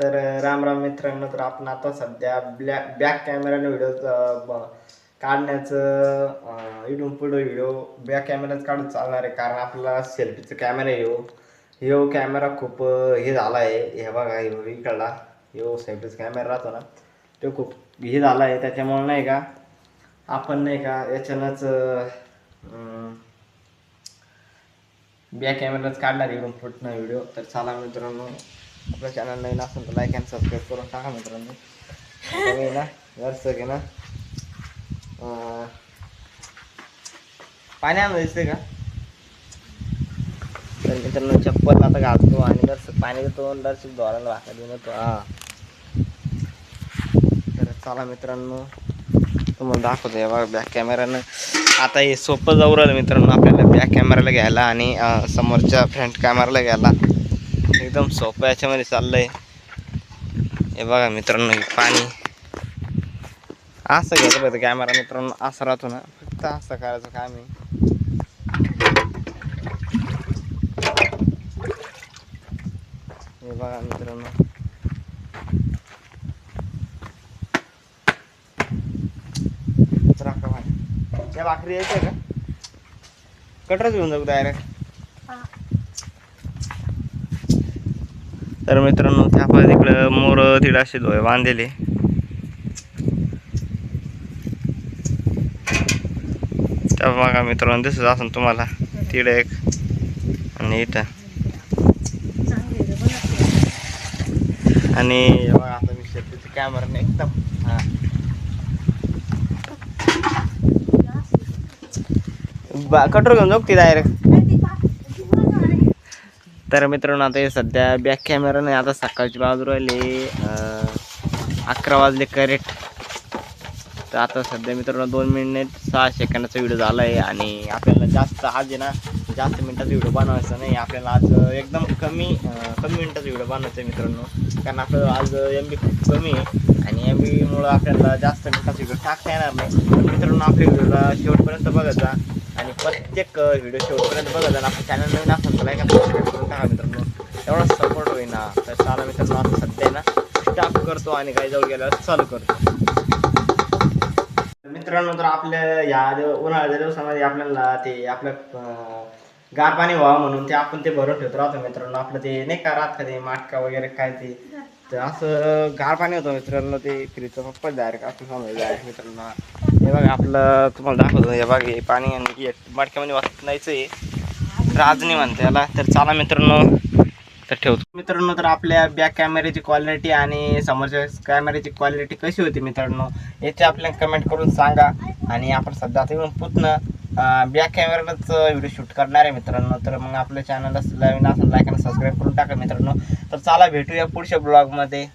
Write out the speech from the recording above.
तर राम राम मित्रांनो तर आपण आता सध्या ब्लॅक बॅक कॅमेराने व्हिडिओ काढण्याचं इडून पुढे व्हिडिओ बॅक कॅमेराच काढून चालणार आहे. कारण आपला सेल्फीचा कॅमेरा येऊ हो. कॅमेरा खूप हे झाला आहे. हे बघा ह्यो इकडला. ह्यो सेल्फीचा कॅमेरा राहतो ना. तो खूप हे झाला आहे. त्याच्यामुळे नाही का आपण नाही का याच्यानंच बॅक कॅमेराच काढणार इडून फुटणं व्हिडिओ. तर चला मित्रांनो आपल्या चॅनल नवीन असेल तर लाईक अँड सबस्क्राईब करून टाका मित्रांनो. मी ना जरसं की ना पाणी आणलं दिसते का? तर मित्रांनो चप्पल आता घालतो आणि जरसं पाणी देतो दर्शक धोराला भाकर देऊन येतो. हा. तर चला मित्रांनो तुम्हाला दाखवतो हे बघा बॅक कॅमेरानं आता हे सोपं जाऊ राहिलं मित्रांनो आपल्याला बॅक कॅमेराला घ्यायला आणि समोरच्या फ्रंट कॅमेराला घ्यायला. एकदम सोपं याच्यामध्ये चाललंय. हे बघा मित्रांनो पाणी. असं घ्यायचं पाहिजे कॅमेरा मित्रांनो असं राहतो ना. फक्त असं करायचं काम आहे. हे बघा मित्रांनो. भाई. त्या भाकरी यायच्या का? कटरच घेऊन जाऊ डायरेक्ट. तर मित्रांनो त्या पण तिकडं मोर तिकडे असे डोळे बांधलेले. त्या बघा मित्रांनो दिसत असेल तुम्हाला तिकडे एक आणि इथं. आणि बघा आता मी शेतीचे कॅमेरा एकदम हा. बा कटोर घेऊन जाऊ ती डायरेक्ट तर मित्रांनो आता हे सध्या बॅक कॅमेरा नाही आता सकाळची बाजू राहिली अकरा वाजले करेक्ट तर आता सध्या मित्रांनो दोन मिनिट सहा सेकंदाचा व्हिडिओ झाला आहे आणि आपल्याला जास्त आज आहे ना जास्त मिनटाचा व्हिडिओ बनवायचा नाही. आपल्याला आज एकदम कमी कमी मिनिटाचा व्हिडिओ बनवायचा आहे मित्रांनो. कारण आपलं आज एम बी खूप कमी आहे आणि एम बीमुळं आपल्याला जास्त मिनटाचा व्हिडिओ टाकता येणार नाही. मित्रांनो आपल्या व्हिडिओला शेवटपर्यंत बघायचा प्रत्येक व्हिडिओ शेवटपर्यंत बघायचा आणि आपलं चॅनल नवीन असेल तर लाईक करून टाका मित्रांनो. एवढा सपोर्ट होईल ना तर चाला मित्रांनो आता सध्या ना स्टाफ करतो आणि काही जवळ गेल्यावर चालू करतो. मित्रांनो तर आपल्या या उन्हाळ्याच्या दिवसामध्ये आपल्याला ते आपलं गार पाणी व्हावं म्हणून ते आपण ते भरून ठेवत राहतो मित्रांनो. आपलं ते नाही का राहत का ते माटका वगैरे काय ते? तर असं गार पाणी होतं मित्रांनो ते फ्रीजचं पप्पा डायरेक्ट असं समजायचं डायरेक्ट मित्रांनो. हे बघा आपलं तुम्हाला दाखवतो. हे बघा हे पाणी आणि मडक्यामध्ये वाचत नाहीचं आहे. राजनी म्हणते याला. तर चला मित्रांनो तर ठेवतो. मित्रांनो तर आपल्या बॅक कॅमेऱ्याची क्वालिटी आणि समोरच्या कॅमेऱ्याची क्वालिटी कशी होती मित्रांनो याची आपल्याला कमेंट करून सांगा. आणि आपण सध्या आता येऊन पुतणं बॅक कॅमेऱ्यालाच व्हिडिओ शूट करणार आहे मित्रांनो. तर मग आपल्या चॅनलला नवीन असं लाईक आणि सबस्क्राईब करून टाका मित्रांनो. तर चला भेटूया पुढच्या ब्लॉगमध्ये